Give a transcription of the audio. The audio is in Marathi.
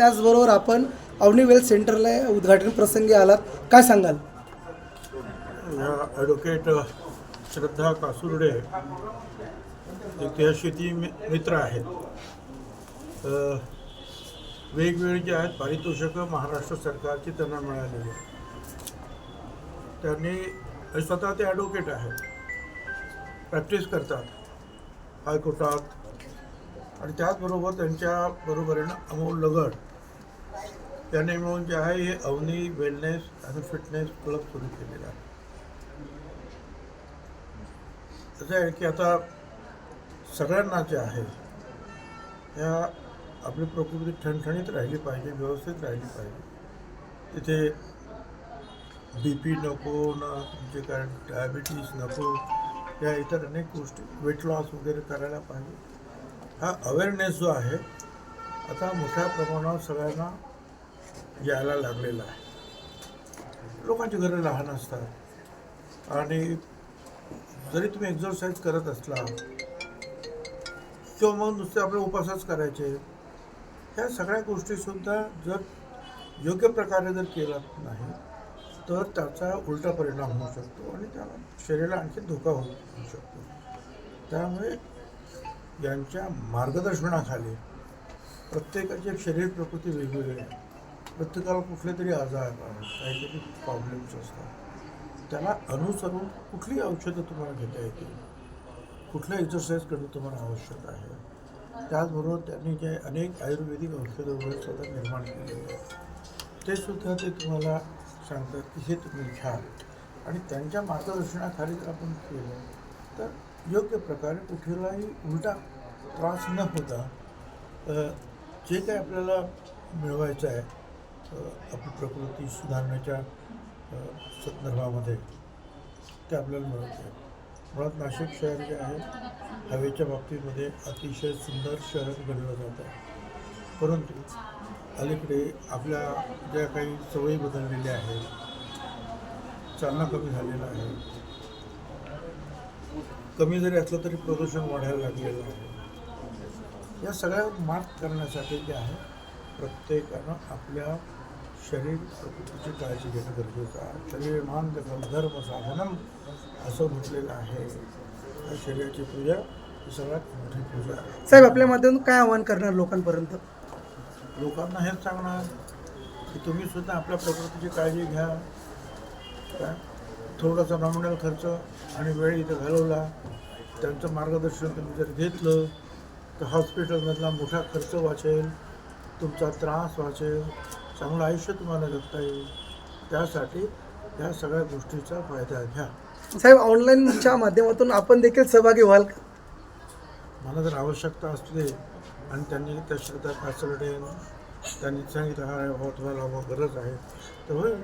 त्याचबरोबर आपण अवनी वेल्थ सेंटरला उद्घाटन प्रसंगी आलात. काय सांगाल? ॲडव्होकेट श्रद्धा कासुर्डे एक शेती मि- मित्र आहेत. वेगवेगळे वेगवेगळी जे आहेत पारितोषिकं महाराष्ट्र सरकारची त्यांना मिळालेली त्यांनी स्वतः ते ॲडव्होकेट आहेत. प्रॅक्टिस करतात. हायकोर्टात. आणि त्याचबरोबर त्यांच्या बरोबरीनं अमोल लगड त्याने मिळून जे आहे हे अवनी वेलनेस आणि फिटनेस क्लब सुरू केलेला आहे. असं आहे की आता सगळ्यांना जे आहे या आपली प्रकृती ठणठणीत राहिली पाहिजे व्यवस्थित राहिली पाहिजे. तिथे बी पी नको ना तुमचे काय डायबिटीज नको या इतर अनेक गोष्टी वेट लॉस वगैरे करायला पाहिजे. हा अवेअरनेस जो आहे आता मोठ्या प्रमाणावर सगळ्यांना यायला लागलेला आहे. लोकांची घरं लहान असतात. आणि जरी तुम्ही एक्झरसाईज करत असला किंवा मग नुसते आपले उपासच करायचे ह्या सगळ्या गोष्टीसुद्धा जर योग्य प्रकारे जर केला नाही तर त्याचा उलटा परिणाम होऊ शकतो आणि त्याला शरीराला आणखी धोका होऊ होऊ शकतो. त्यामुळे यांच्या मार्गदर्शनाखाली प्रत्येकाची एक शरीर प्रकृती वेगवेगळी आहे. प्रत्येकाला कुठले तरी आजार आहेत काहीतरी प्रॉब्लेम्स असतात. त्याला अनुसरून कुठली औषधं तुम्हाला घेता येतील. कुठलं एक्सरसाइज करणं तुम्हाला आवश्यक आहे. त्याचबरोबर त्यांनी जे अनेक आयुर्वेदिक औषधं वगैरे स्वतः निर्माण केलेले आहेत. ते सुद्धा ते तुम्हाला सांगतात की हे तुम्ही घ्या. आणि त्यांच्या मार्गदर्शनाखाली जर आपण केलं तर योग्य प्रकारे कुठेलाही उलटा त्रास न होता जे काही आपल्याला मिळवायचं आहे आपली प्रकृती सुधारण्याच्या संदर्भामध्ये ते आपल्याला मिळत आहे मुळात नाशिक शहर जे आहे हवेच्या बाबतीमध्ये अतिशय सुंदर शहर बनलं जात आहे. परंतु अलीकडे आपल्या ज्या काही सवयी बदललेल्या आहेत चालना कमी झालेला आहे कमी जरी असलं तरी प्रदूषण वाढायला लागलेलं आहे. या सगळ्या मात करण्यासाठी जे आहे प्रत्येकानं आपल्या शरीर प्रकृतीची काळजी घेणं गरजेचं आहे. शरीर मान धर्म साधनम असं म्हटलेलं आहे. शरीराची पूजा ही सगळ्यात मोठी पूजा आहे. साहेब आपल्या माध्यमातून काय आवाहन करणार लोकांपर्यंत? लोकांना हेच सांगणार की तुम्ही सुद्धा आपल्या प्रकृतीची काळजी घ्या. काय थोडासा नॉमिनल खर्च आणि वेळ इथं घालवला त्यांचं मार्गदर्शन तुम्ही जर घेतलं तर हॉस्पिटलमधला मोठा खर्च वाचेल तुमचा त्रास वाचेल. चांगलं आयुष्य तुम्हाला जगता येईल. त्यासाठी या सगळ्या गोष्टीचा फायदा घ्या. साहेब ऑनलाईनच्या माध्यमातून आपण देखील सहभागी व्हाल का? मला जर आवश्यकता असली आणि त्यांनी त्या श्रद्धा कासरडे त्यांनी सांगितलं हा बाबा तुम्हाला गरज आहे. तर होय